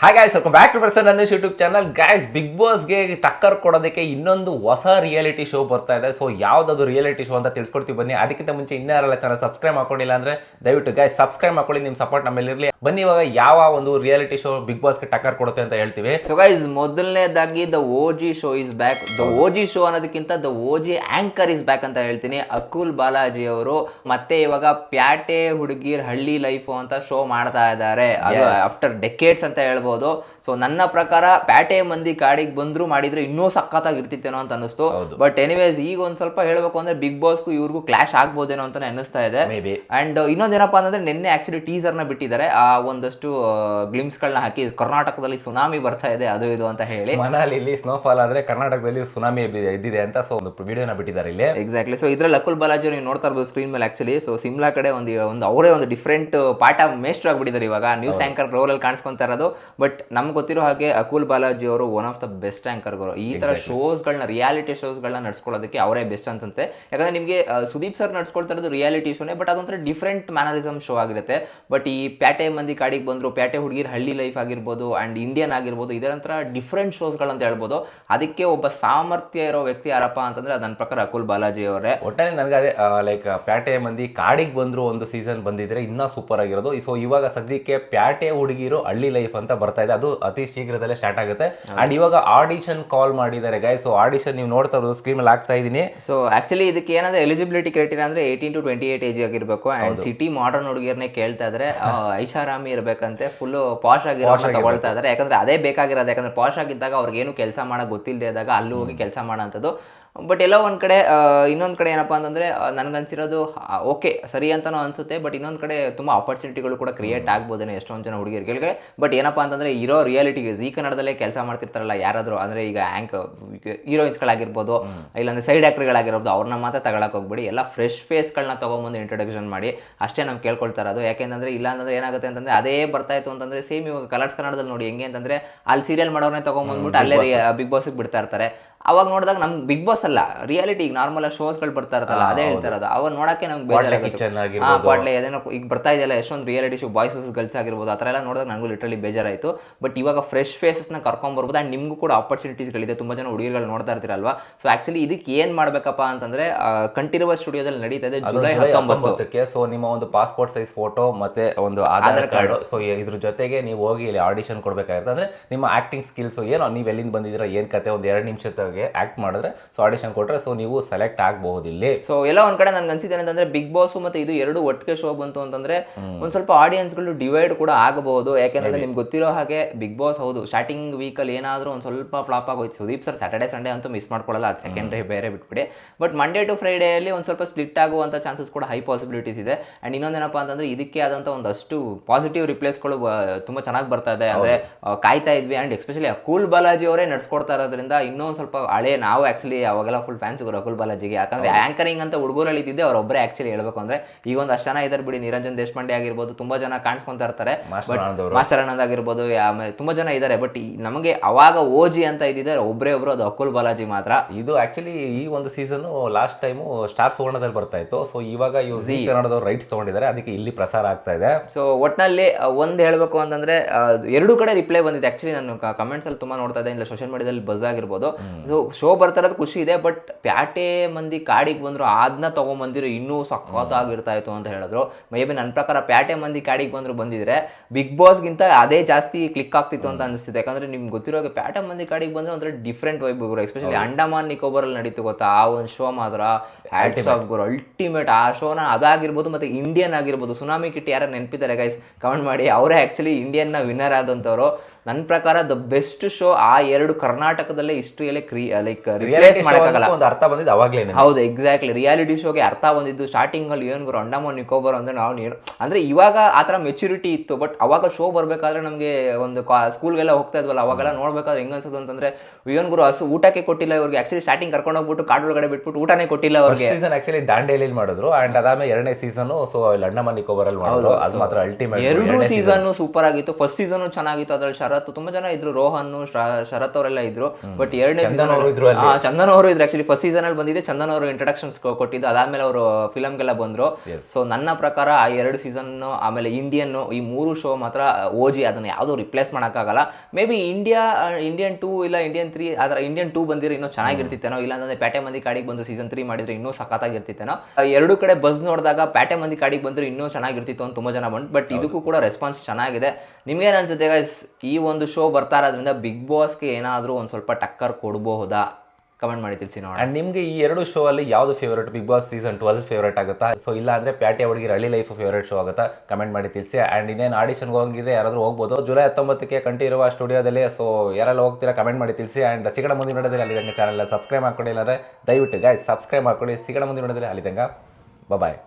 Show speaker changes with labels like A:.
A: Hi guys welcome back to person ನನ್ನ YouTube channel guys big ಬಾಸ್ಗೆ ಟಕ್ಕರ್ ಕೊಡೋದಕ್ಕೆ ಇನ್ನೊಂದು ಹೊಸ ರಿಯಾಲಿಟಿ ಶೋ ಬರ್ತಾ ಇದೆ. ಸೊ ಯಾವುದಾದ್ರು ರಿಯಾಲಿಟಿ ಶೋ ಅಂತ ತಿಳ್ಸ್ಕೊಡ್ತೀವಿ ಬನ್ನಿ. ಅದಕ್ಕಿಂತ ಮುಂಚೆ ಇನ್ನಾರಲ್ಲ ಚಾನಲ್ ಸಬ್ಸ್ಕ್ರೈಬ್ ಮಾಡ್ಕೊಂಡಿಲ್ಲ ಅಂದ್ರೆ ದಯವಿಟ್ಟು ಗಾಯ್ಸ್ ಸಬ್ಸ್ಕ್ರೈಬ್ ಮಾಡ್ಕೊಳ್ಳಿ. ನಿಮ್ಮ ಸಪೋರ್ಟ್ ನಮ್ಮಲ್ಲಿ ಇರಲಿ ಬನ್ನಿ ಇವಾಗ ಯಾವ ಒಂದು ರಿಯಾಲಿಟಿ ಶೋ ಬಿಗ್ ಬಾಸ್ಗೆ ಟಕ್ಕರ್ ಕೊಡುತ್ತೆ ಅಂತ ಹೇಳ್ತೀವಿ.
B: ಸೊ ಗೈಸ್ ಮೊದಲನೇದಾಗಿ the O G show is back the O G show ಅನ್ನೋದಕ್ಕಿಂತ the O G anchor is back ಅಂತ ಹೇಳ್ತೀನಿ. ಅಕುಲ್ ಬಾಲಾಜಿ ಅವರು ಮತ್ತೆ ಇವಾಗ ಪ್ಯಾಟೆ ಹುಡುಗಿರ್ ಹಳ್ಳಿ ಲೈಫ್ ಅಂತ ಶೋ ಮಾಡ್ತಾ ಇದ್ದಾರೆ. ಅದು ಆಫ್ಟರ್ ಡೆಕೇಡ್ಸ್ ಅಂತ ಹೇಳ್ಬೋದು. ಸೊ ನನ್ನ ಪ್ರಕಾರ ಪ್ಯಾಟೆ ಮಂದಿ ಕಾಡಿಗೆ ಬಂದ್ರು ಮಾಡಿದ್ರೆ ಇನ್ನೂ ಸಖತ್ತಾಗಿ ಇರ್ತಿತ್ತೇನೋ ಅಂತ ಅನಿಸ್ತು ಬಟ್ ಎನಿವೇಸ್ ಈಗ ಒಂದ್ ಸ್ವಲ್ಪ ಹೇಳ್ಬೇಕು ಅಂದ್ರೆ ಬಿಗ್ ಬಾಸ್ಗೂ ಇವ್ರಿಗೂ ಕ್ಲಾಶ್ ಆಗ್ಬೋದೇನೋ ಅಂತ ಅನಿಸ್ತಾ ಇದೆ. ಅಂಡ್ ಇನ್ನೊಂದೇನಪ್ಪ ಅಂದ್ರೆ ನಿನ್ನೆ ಆಕ್ಚುಲಿ ಟೀಸರ್ನ ಬಿಟ್ಟಿದ್ದಾರೆ. ಆ ಒಂದಷ್ಟು ಗ್ಲಿಮ್ಸ್ ಗಳನ್ನ ಹಾಕಿ ಕರ್ನಾಟಕದಲ್ಲಿ ಸುನಾಮಿ ಬರ್ತಾ ಇದೆ ಅದು ಇದು ಅಂತ ಹೇಳಿ.
A: ಮನಾಲಿಲಿ ಸ್ನೋಫಾಲ್ ಆದ್ರೆ ಕರ್ನಾಟಕದಲ್ಲಿ ಸುನಾಮಿ ಇದ್ದಿದೆ ಅಂತ ಸೊ ಒಂದು ವಿಡಿಯೋನ ಬಿಟ್ಟಿದ್ದಾರೆ ಇಲ್ಲಿ.
B: ಎಕ್ಸಾಕ್ಟ್ಲಿ ಸೊ ಇದ್ರಲ್ಲಿ ಅಕುಲ್ ಬಾಲಾಜಿ ನೀವು ನೋಡ್ತಾ ಇರ್ಬೋದು ಸ್ಕ್ರೀನ್ ಮೇಲೆ ಆಕ್ಚುಲಿ ಸೊ ಸಿಮ್ಲಾ ಕಡೆ ಒಂದು ಒಂದು ಅವರೇ ಒಂದು ಡಿಫ್ರೆಂಟ್ ಪಾಠ ಮೇಸ್ಟರ್ ಆಗಿಬಿಟ್ಟಿದ್ದಾರೆ ಇವಾಗ. ನ್ಯೂಸ್ ಆಂಕರ್ ರೋಲಲ್ಲಿ ಕಾಣಿಸ್ಕೊಂತಾ ಇರೋದು. ಬಟ್ ನಮ್ಗೆ ಗೊತ್ತಿರೋ ಹಾಗೆ ಅಕುಲ್ ಬಾಲಾಜಿ ಅವರು ಒನ್ ಆಫ್ ದ ಬೆಸ್ಟ್ ಆಂಕರ್ಗಳು ಈ ತರ ಶೋಸ್ಗಳನ್ನ ರಿಯಾಲಿಟಿ ಶೋಸ್ಗಳನ್ನ ನಡ್ಸ್ಕೊಳ್ಳೋದಕ್ಕೆ ಅವರೇ ಬೆಸ್ಟ್ ಅನ್ಸುತ್ತೆ ಯಾಕಂದ್ರೆ ನಿಮಗೆ ಸುದೀಪ್ ಸರ್ ನಡ್ಸ್ಕೊಳ್ತಾ ಇರೋದು ರಿಯಾಲಿಟಿ ಶೋನೇ ಬಟ್ ಅದೊಂಥರ ಡಿಫ್ರೆಂಟ್ ಮ್ಯಾನರಿಸಮ್ ಶೋ ಆಗಿರುತ್ತೆ. ಬಟ್ ಈ ಪ್ಯಾಟೆ ಮಂದಿ ಕಾಡಿಗೆ ಬಂದರು ಪ್ಯಾಟೆ ಹುಡುಗೀರು ಹಳ್ಳಿ ಲೈಫ್ ಆಗಿರ್ಬೋದು ಅಂಡ್ ಇಂಡಿಯನ್ ಆಗಿರ್ಬೋದು ಇದರಂತರ ಡಿಫ್ರೆಂಟ್ ಶೋಸ್ಗಳಂತ ಹೇಳ್ಬೋದು. ಅದಕ್ಕೆ ಒಬ್ಬ ಸಾಮರ್ಥ್ಯ ಇರೋ ವ್ಯಕ್ತಿ ಯಾರಪ್ಪ ಅಂತಂದ್ರೆ ಅದನ್ನ ನನ್ನ ಪ್ರಕಾರ ಅಕುಲ್ ಬಾಲಾಜಿ ಅವರೇ.
A: ಒಟ್ಟಲ್ಲಿ ನನಗೆ ಅದೇ ಲೈಕ್ ಪ್ಯಾಟೆ ಮಂದಿ ಕಾಡಿಗೆ ಬಂದ್ರು ಒಂದು ಸೀಸನ್ ಬಂದಿದ್ರೆ ಇನ್ನೂ ಸೂಪರ್ ಆಗಿರೋದು. ಸೊ ಇವಾಗ ಸದ್ಯಕ್ಕೆ ಪ್ಯಾಟೆ ಹುಡುಗಿರು ಹಳ್ಳಿ ಲೈಫ್ ಅಂತ ಬರ್ತಾ ಇದೆ. ಅದು ಅತಿ ಶೀಘ್ರದಲ್ಲೇ ಸ್ಟಾರ್ಟ್ ಆಗುತ್ತೆ. ಅಂಡ್ ಇವಾಗ ಆಡಿಷನ್ ಕಾಲ್ ಮಾಡಿದ್ದಾರೆ ಗೈ ಸೊ ಆಡಿಷನ್ ನೀವು ನೋಡ್ತಾ ಇರೋದು ಸ್ಕ್ರೀನ್ ಮೇಲೆ ಆಗ್ತಾ ಇದ್ದೀನಿ
B: ಸೊ ಆಕ್ಚುಲಿ ಇದಕ್ಕೆ ಏನಂದ್ರೆ ಎಲಿಜಿಬಿಲಿಟಿ ಕ್ರೈಟೀರಿಯಾ ಅಂದ್ರೆ eighteen to twenty eight age ಆಗಿರಬೇಕು ಅಂಡ್ ಸಿಟಿ ಮಾಡರ್ನ್ ಹುಡುಗಿಯರನ್ನೇ ಕೇಳ್ತಾ ಇದ್ರೆ ಆ, ಐಷಾರಾಮಿ ಇರಬೇಕಂತೆ ಫುಲ್ ಪಾಶ್ ಆಗಿರೋ ತಗೊಳ್ತಾ ಇದ್ದಾರೆ ಯಾಕಂದ್ರೆ ಅದೇ ಬೇಕಾಗಿರೋದು. ಯಾಕಂದ್ರೆ ಪಾಶ್ ಆಗಿದ್ದಾಗ ಅವ್ರಿಗೆ ಏನು ಕೆಲಸ ಮಾಡೋ ಗೊತ್ತಿಲ್ಲದೆ ಇದ್ದಾಗ ಅಲ್ಲಿ ಹೋಗಿ ಕೆಲಸ ಮಾಡೋಂಥದ್ದು ಬಟ್ ಎಲ್ಲೋ ಒಂದು ಕಡೆ ಇನ್ನೊಂದು ಕಡೆ ಏನಪ್ಪ ಅಂತಂದ್ರೆ ನನಗನ್ಸಿರೋದು ಓಕೆ ಸರಿ ಅಂತಲೂ ಅನ್ಸುತ್ತೆ ಬಟ್ ಇನ್ನೊಂದು ಕಡೆ ತುಂಬಾ ಆಪರ್ಚುನಿಟಿಗಳು ಕೂಡ ಕ್ರಿಯೇಟ್ ಆಗ್ಬೋದೇನೋ ಎಷ್ಟೊಂದು ಜನ ಹುಡುಗಿರಿಗೆ ಬಟ್ ಏನಪ್ಪ ಅಂತಂದ್ರೆ ಇರೋ ರಿಯಾಲಿಟಿಗೆ ಈ ಕನ್ನಡದಲ್ಲೇ ಕೆಲಸ ಮಾಡ್ತಿರ್ತಾರಲ್ಲ ಯಾರಾದರೂ ಅಂದ್ರೆ ಈಗ ಆ್ಯಂಕ್ ಹೀರೋಯಿನ್ಸ್ಗಳಾಗಿರ್ಬೋದು ಇಲ್ಲಾಂದರೆ ಸೈಡ್ ಆಕ್ಟರ್ಗಳಾಗಿರ್ಬೋದು ಅವ್ರನ್ನ ಮಾತ್ರ ತಗೊಳಕ್ಕೆ ಹೋಗ್ಬಿಡಿ. ಎಲ್ಲ ಫ್ರೆಶ್ ಫೇಸ್ಗಳನ್ನ ತೊಗೊಂಬಂದು ಇಂಟ್ರೊಡಕ್ಷನ್ ಮಾಡಿ ಅಷ್ಟೇ ನಮ್ಗೆ ಕೇಳ್ಕೊಳ್ತಾ ಇರೋದು. ಯಾಕೆಂದ್ರೆ ಇಲ್ಲ ಅಂತಂದ್ರೆ ಏನಾಗುತ್ತೆ ಅಂತಂದ್ರೆ ಅದೇ ಬರ್ತಾ ಇತ್ತು ಅಂತಂದ್ರೆ ಸೇಮ್ ಇವಾಗ ಕಲರ್ಸ್ ಕನ್ನಡದಲ್ಲಿ ನೋಡಿ ಹೆಂಗೆ ಅಂತಂದ್ರೆ ಅಲ್ಲಿ ಸೀರಿಯಲ್ ಮಾಡೋರ್ನೇ ತೊಗೊಂಬಂದ್ಬಿಟ್ಟು ಅಲ್ಲೇ ಬಿಗ್ ಬಾಸಿಗೆ ಬಿಡ್ತಾ ಇರ್ತಾರೆ. ಅವಾಗ ನೋಡಿದಾಗ ನಮ್ಗೆ ಬಿಗ್ ಬಾಸ್ ಅಲ್ಲ ರಿಯಾಲಿಟಿ ಈಗ ನಾರ್ಮಲ್ ಶೋಸ್ಗಳು ಬರ್ತಾ ಇರ್ತಲ್ಲ ಅದೇ ಹೇಳ್ತಾ ಇರೋದು. ಅವಾಗ ನೋಡಕ್ಕೆ ನಮ್ಗೆ ಅದೇನೋ ಈಗ ಬರ್ತಾ ಇದೆಯಲ್ಲ ಎಷ್ಟೊಂದು ರಿಯಾಲಿಟಿ ಶೋ ಬಾಯ್ಸ್ ಗರ್ಲ್ಸ್ ಆಗಿರ್ಬೋದು ಆ ಥರ ಎಲ್ಲ ನೋಡಿದಾಗ ನನಗೂ ಲಿಟ್ರಲಿ ಬೇಜಾರಾಯಿತು. ಬಟ್ ಇವಾಗ ಫ್ರೆಶ್ ಫೇಸಸ್ನ ಕರ್ಕೊಂಡ್ಬರ್ಬೋದು ಆ್ಯಂಡ್ ನಿಮಗೂ ಕೂಡ ಆಪರ್ಚುನಿಟೀಸ್ಗಳಿದೆ ತುಂಬ ಜನ ಹುಡುಗಿರ್ಗಳು ನೋಡ್ತಾ ಇರ್ತೀರಲ್ವಾ? ಸೊ ಆ್ಯಕ್ಚುಲಿ ಇದಕ್ಕೆ ಏನು ಮಾಡಬೇಕಪ್ಪ ಅಂತಂದ್ರೆ ಕಂಠೀರವ ಸ್ಟುಡಿಯೋದಲ್ಲಿ ನಡೀತಾ ಇದೆ ಜುಲೈ ಹತ್ತೊಂಬತ್ತು.
A: ಹತ್ತೊಂಬತ್ತಕ್ಕೆ ಸೊ ನಿಮ್ಮ ಒಂದು ಪಾಸ್ಪೋರ್ಟ್ ಸೈಜ್ ಫೋಟೋ ಮತ್ತೆ ಒಂದು ಆಧಾರ್ ಕಾರ್ಡ್ ಸೊ ಇದ್ರ ಜೊತೆಗೆ ನೀವು ಹೋಗಿ ಇಲ್ಲಿ ಆಡಿಷನ್ ಕೊಡಬೇಕಾಗಿರುತ್ತೆ ಅಂದರೆ ನಿಮ್ಮ ಆಕ್ಟಿಂಗ್ ಸ್ಕಿಲ್ಸ್ ಏನೋ? ನೀವು ಎಲ್ಲಿಂದ ಬಂದಿದ್ದೀರಾ? ಏನು ಕತೆ? ಒಂದು ಎರಡು ಆಕ್ಟ್ ಮಾಡಿದ್ರೆ ಸೊ ಆಡಿಷನ್ ಕೊಟ್ಟರೆ ಸೊ ನೀವು ಸೆಲೆಕ್ಟ್ ಆಗಬಹುದು ಇಲ್ಲಿ
B: ಸೊ ಎಲ್ಲ ಒಂದ್ ಕಡೆ ನನ್ಗೆ ಅನ್ಸಿದೆ ಅಂತಂದ್ರೆ ಬಿಗ್ ಬಾಸ್ ಮತ್ತೆ ಇದು ಎರಡು ಒಟ್ಟಿಗೆ ಶೋ ಬಂತು ಅಂತಂದ್ರೆ ಒಂದ್ ಸ್ವಲ್ಪ ಆಡಿಯನ್ಸ್ಗಳು ಡಿವೈಡ್ ಕೂಡ ಆಗಬಹುದು. ಯಾಕೆಂದ್ರೆ ನಿಮ್ಗೆ ಗೊತ್ತಿರೋ ಹಾಗೆ ಬಿಗ್ ಬಾಸ್ ಹೌದು ಸ್ಟಾರ್ಟಿಂಗ್ ವೀಕಲ್ಲಿ ಏನಾದ್ರೂ ಒಂದ್ ಸ್ವಲ್ಪ ಫ್ಲಾಪ್ ಆಗೋಯ್ತು. ಸುದೀಪ್ ಸರ್ ಸ್ಯಾಟರ್ಡೆ ಸಂಡೇ ಅಂತೂ ಮಿಸ್ ಮಾಡ್ಕೊಳ್ಳಲ್ಲ ಅದು ಡೇ ಬೇರೆ ಬಿಟ್ಬಿಡಿ. ಬಟ್ ಮಂಡೇ ಟು ಫ್ರೈಡೇ ಅಲ್ಲಿ ಒಂದ್ ಸ್ವಲ್ಪ ಸ್ಪ್ಲಿಟ್ ಆಗುವಂತ ಚಾನ್ಸಸ್ ಕೂಡ ಹೈ ಪಾಸಿಬಿಲಿಟೀಸ್ ಇದೆ. ಅಂಡ್ ಇನ್ನೊಂದೇನಪ್ಪ ಅಂತಂದ್ರೆ ಇದಕ್ಕೆ ಆದಂತ ಒಂದಷ್ಟು ಪಾಸಿಟಿವ್ ರಿಪ್ಲೇಸ್ಗಳು ತುಂಬಾ ಚೆನ್ನಾಗಿ ಬರ್ತಾ ಇದೆ. ಅಂದ್ರೆ ಕಾಯ್ತಾ ಇದ್ವಿ. ಅಂಡ್ ಎಸ್ಪೆಷಲಿ ಕೂಲ್ ಬಾಲಾಜಿ ಅವರೇ ನಡ್ಸ್ಕೊಡ್ತಾ ಇರೋದ್ರಿಂದ ಇನ್ನೂ ಒಂದ್ ಸ್ವಲ್ಪ ಹಳೆ ನಾವು ಆಕ್ಚುಲಿ ಅವಾಗೆಲ್ಲ ಫುಲ್ ಫ್ಯಾನ್ಸ್ ರಕುಲ್ ಬಾಲಾಜಿಗೆ. ಯಾಕಂದ್ರೆ ಆಂಕರಿಂಗ್ ಅಂತ ಹುಡುಗರಲ್ಲಿ ಇದ್ದಿದ್ದೆ ಅವರೊಬ್ಬರೇ ಆಕ್ಚುಲಿ ಹೇಳ್ಬೇಕು ಅಂದ್ರೆ ಈ ಒಂದು ಅಷ್ಟು ಜನ ಇದ್ದಾರೆ ಬಿಡಿ ನಿರಂಜನ್ ದೇಶಪಾಂಡೆ ಆಗಿರ್ಬೋದು ತುಂಬಾ ಜನ ಕಾಣಿಸ್ಕೊಂತಾ ಇರ್ತಾರೆ.
A: ಮಾಸ್ಟರ್ ಆನಂದ್
B: ಆಗಿರ್ಬೋದು ಆಮೇಲೆ ತುಂಬಾ ಜನ ಇದ್ದಾರೆ ಬಟ್ ನಮಗೆ ಅವಾಗ ಓಜಿ ಅಂತ ಇದ್ದಿದ್ದಾರೆ ಒಬ್ಬರೇ ಒಬ್ಬರು ಅದು ಅಕುಲ್ ಬಾಲಾಜಿ ಮಾತ್ರ.
A: ಇದು ಆಕ್ಚುಲಿ ಈ ಒಂದು ಸೀಸನ್ ಲಾಸ್ಟ್ ಟೈಮು ಸ್ಟಾರ್ ಸುವರ್ಣದಲ್ಲಿ ಬರ್ತಾ ಇತ್ತು. ಸೊ ಇವಾಗ ಇವ್ರು ಜಿ ಕನ್ನಡದವ್ರು ರೈಟ್ಸ್ ತಗೊಂಡಿದ್ದಾರೆ. ಅದಕ್ಕೆ ಇಲ್ಲಿ ಪ್ರಸಾರ ಆಗ್ತಾ ಇದೆ.
B: ಸೊ ಒಟ್ನಲ್ಲಿ ಒಂದು ಹೇಳಬೇಕು ಅಂತಂದ್ರೆ ಎರಡು ಕಡೆ ರಿಪ್ಲೈ ಬಂದಿದೆ. ಆಕ್ಚುಲಿ ನಾನು ಕಮೆಂಟ್ಸ್ ಅಲ್ಲಿ ತುಂಬಾ ನೋಡ್ತಾ ಇದ್ದೆ. ಇಲ್ಲ ಸೋಷಿಯಲ್ ಮೀಡಿಯಾದಲ್ಲಿ ಬಸ್ ಆಗಿರ್ಬೋದು. ಸೊ ಶೋ ಬರ್ತಾ ಇರೋದು ಖುಷಿ ಇದೆ ಬಟ್ ಪ್ಯಾಟೆ ಮಂದಿ ಕಾಡಿಗೆ ಬಂದರು ಅದನ್ನ ತೊಗೊಂಬಂದಿರೋ ಇನ್ನೂ ಸಖತ್ತಾಗಿರ್ತಾ ಇತ್ತು ಅಂತ ಹೇಳಿದ್ರು. ಮೇ ಬಿ ನನ್ನ ಪ್ರಕಾರ ಪ್ಯಾಟೆ ಮಂದಿ ಕಾಡಿಗೆ ಬಂದ್ರು ಬಂದಿದ್ರೆ ಬಿಗ್ ಬಾಸ್ಗಿಂತ ಅದೇ ಜಾಸ್ತಿ ಕ್ಲಿಕ್ ಆಗ್ತಿತ್ತು ಅಂತ ಅನಿಸ್ತಿದೆ ಯಾಕಂದ್ರೆ ನಿಮ್ಗೆ ಗೊತ್ತಿರೋ ಪ್ಯಾಟೆ ಮಂದಿ ಕಾಡಿಗೆ ಬಂದ್ರೆ ಒಂಥರ ಡಿಫ್ರೆಂಟ್ ವೈಬ್ ಗುರು. ಎಸ್ಪೆಷಲಿ ಅಂಡಮಾನ್ ನಿಕೋಬಾರ್ ಅಲ್ಲಿ ನಡೀತು ಗೊತ್ತಾ? ಆ ಒಂದು ಶೋ ಮಾತ್ರ. ಹ್ಯಾಟ್ಸ್ ಆಫ್ ಗುರು. ಅಲ್ಟಿಮೇಟ್ ಆ ಶೋನ ಅದಾಗಿರ್ಬೋದು ಮತ್ತೆ ಇಂಡಿಯನ್ ಆಗಿರ್ಬೋದು. ಸುನಾಮಿ ಕಿಟ್ ಯಾರು ನೆನಪಿದ್ದಾರೆ ಗೈಸ್ ಕಮೆಂಟ್ ಮಾಡಿ. ಅವರೇ ಆ್ಯಕ್ಚುಲಿ ಇಂಡಿಯನ್ನ ವಿನ್ನರ್ ಆದಂತವ್ರು. ನನ್ನ ಪ್ರಕಾರ ದ ಬೆಸ್ಟ್ ಶೋ ಆ ಎರಡು ಕರ್ನಾಟಕದಲ್ಲೇ ಹಿಸ್ಟ್ರಿಯಲ್ಲೇ ಕ್ರೀ ಲೈಕ್ ಮಾಡೋಕ್ಕಾಗಲ್ಲ.
A: ಒಂದು ಅರ್ಥ ಬಂದಿದ್ದು ಅವಾಗಲೇ
B: ಹೌದು ಎಕ್ಸಾಕ್ಟ್ಲಿ ರಿಯಾಲಿಟಿ ಶೋಗೆ ಅರ್ಥ ಬಂದಿದ್ದು ಸ್ಟಾರ್ಟಿಂಗ್ ಅಲ್ಲಿ ಏನ್ ಗುರು ಅಂಡಮಾನ್ ನಿಕೋಬಾರ್ ಅಂದ್ರೆ ನಾವು ನೀರು ಅಂದ್ರೆ ಇವಾಗ ಆ ತರ ಮೆಚುರಿಟಿ ಇತ್ತು ಬಟ್ ಅವಾಗ ಶೋ ಬರ್ಬೇಕಾದ್ರೆ ನಮಗೆ ಒಂದು ಸ್ಕೂಲ್ಗೆಲ್ಲ ಹೋಗ್ತಾ ಇದ್ವಲ್ಲ ಅವಾಗೆಲ್ಲ ನೋಡ್ಬೇಕಾದ್ರೆ ಹೆಂಗ್ ಅನ್ಸೋದು ಅಂತಂದ್ರೆ ಏನ್ ಗುರು ಹಸು ಊಟಕ್ಕೆ ಕೊಟ್ಟಿಲ್ಲ ಇವ್ರಿಗೆ. ಆಕ್ಚುಲಿ ಸ್ಟಾರ್ಟಿಂಗ್ ಕರ್ಕೊಂಡು ಹೋಗ್ಬಿಟ್ಟು ಕಾಡೊಳಗಡೆ ಬಿಟ್ಬಿಟ್ಟು ಊಟನೇ ಕೊಟ್ಟಿಲ್ಲ ಅವ್ರಿಗೆ.
A: ಸೀಸನ್ ಆಕ್ಚುಲಿ ದಾಂಡೇಲಿ ಮಾಡಿದ್ರು ಅಂಡ್ ಅದಾದ್ಮೇಲೆ ಎರಡನೇ ಸೀಸನ್ ಸೊ ಅಂಡಮಾನ್ ನಿಕೋಬಾರ್ ಅಲ್ಲಿ ಮಾಡಿದ್ರು. ಅದು ಮಾತ್ರ ಅಲ್ಟಿಮೇಟ್
B: ಎರಡು ಸೀಸನ್ ಸೂಪರ್ ಆಗಿತ್ತು. ಫಸ್ಟ್ ಸೀಸನ್ ಚೆನ್ನಾಗಿತ್ತು ಅದ್ರಲ್ಲಿ ಶರತ್ ತುಂಬಾ ಜನ ಇದ್ರು. ರೋಹನ್ ಶರತ್ ಅವರೆಲ್ಲ ಇದ್ರು. ಬಟ್ ಎರಡನೇ
A: ಸೀಸನ್ ಚಂದನ್ ಅವರು ಇದ್ರು
B: ಆ, ಚಂದನ್ ಅವರು ಇದ್ರು. ಆಕ್ಚುಲಿ ಫಸ್ಟ್ ಸೀಸನ್ ಅಲ್ಲಿ ಬಂದಿದೆ ಚಂದನ್ ಅವರು ಇಂಟ್ರಡಕ್ಷನ್ಸ್ ಕೊಟ್ಟಿದ್ದು. ಅದಾದ್ಮೇಲೆ ಅವರು ಫಿಲಮ್ಗೆಲ್ಲ ಬಂದ್ರು. ಸೊ ನನ್ನ ಪ್ರಕಾರ ಆ ಎರಡು ಸೀಸನ್ ಆಮೇಲೆ ಇಂಡಿಯನ್ ಈ ಮೂರು ಶೋ ಮಾತ್ರ ಓಜಿ ಅದನ್ನ ಯಾವ್ದು ರಿಪ್ಲೇಸ್ ಮಾಡೋಕ್ಕಾಗಲ್ಲ. May be India Indian two ಇಲ್ಲ ಇಂಡಿಯನ್ ತ್ರೀ ಆದ್ರೆ ಇಂಡಿಯನ್ ಟೂ ಬಂದಿರೋ ಇನ್ನೂ ಚೆನ್ನಾಗಿರ್ತಿತ್ತೇನೋ? ಇಲ್ಲ ಅಂದ್ರೆ ಪ್ಯಾಟೆ ಮಂದಿ ಕಾಡಿಗೆ ಬಂದು ಸೀಸನ್ ತ್ರೀ ಮಾಡಿದ್ರೆ ಇನ್ನೂ ಸಖತ್ತಾಗಿರ್ತಿತ್ತೇನೋ? ಎರಡು ಕಡೆ ಬಸ್ ನೋಡಿದಾಗ ಪ್ಯಾಟೆ ಮಂದಿ ಕಾಡಿಗೆ ಬಂದ್ರೆ ಇನ್ನೂ ಚೆನ್ನಾಗಿರ್ತಿತ್ತು ಅಂತ ತುಂಬಾ ಜನ ಬಂದು ಬಟ್ ಇದಕ್ಕೂ ಕೂಡ ರೆಸ್ಪಾನ್ಸ್ ಚೆನ್ನಾಗಿದೆ. ನಿಮ್ಗೇನು ಅನ್ಸುತ್ತೆ ಈ ಒಂದು ಶೋ ಬರ್ತಾ ಇರೋದ್ರಿಂದ ಬಿಗ್ ಬಾಸ್ಗೆ ಏನಾದರೂ ಒಂದು ಸ್ವಲ್ಪ ಟಕ್ಕರ್ ಕೊಡಬಹುದಾ ಕಮೆಂಟ್ ಮಾಡಿ ತಿಳಿಸಿ ನೋಡಿ
A: ಅಂಡ್ ನಿಮಗೆ ಈ ಎರಡು ಶೋ ಅಲ್ಲಿ ಯಾವ್ದು favourite Bigg Boss season twelve favourite ಆಗುತ್ತಾ? ಸೊ ಇಲ್ಲ ಅಂದರೆ ಪ್ಯಾಟಿ ಹುಡುಗಿ ಹಳ್ಳಿ ಲೈಫ್ ಫೇವರೇಟ್ ಶೋ ಆಗುತ್ತಾ? ಕಮೆಂಟ್ ಮಾಡಿ ತಿಳಿಸಿ. ಆ್ಯಂಡ್ ಇನ್ನೇನು ಆಡಿಷನ್ಗೆ ಹೋಗಿದೆ ಯಾರಾದರೂ ಹೋಗ್ಬೋದು? ಜುಲೈ ಹತ್ತೊಂಬತ್ತಕ್ಕೆ ಕಂಟಿರುವ ಸ್ಟುಡಿಯೋದಲ್ಲಿ ಸೊ ಯಾರೆಲ್ಲ ಹೋಗ್ತೀರಾ ಕಮೆಂಟ್ ಮಾಡಿ ತಿಳಿಸಿ. ಆ್ಯಂಡ್ ಸಿಗಣ ಮುಂದಿನ ನೋಡೋದಲ್ಲಿ ಅಲ್ಲಿ ಚಾನಲ್ ಸಬ್ಸ್ಕ್ರೈಬ್ ಮಾಡ್ಕೊಂಡಿಲ್ಲ ಅಂದ್ರೆ ದಯವಿಟ್ಟು ಗಾಯ್ ಸಬ್ಸ್ಕ್ರೈಬ್ ಮಾಡ್ಕೊಳ್ಳಿ. ಸಿಗಣ ಮುಂದಿನ ನೋಡೋದಲ್ಲಿ ಅಲ್ಲಿ ಬಾಯ್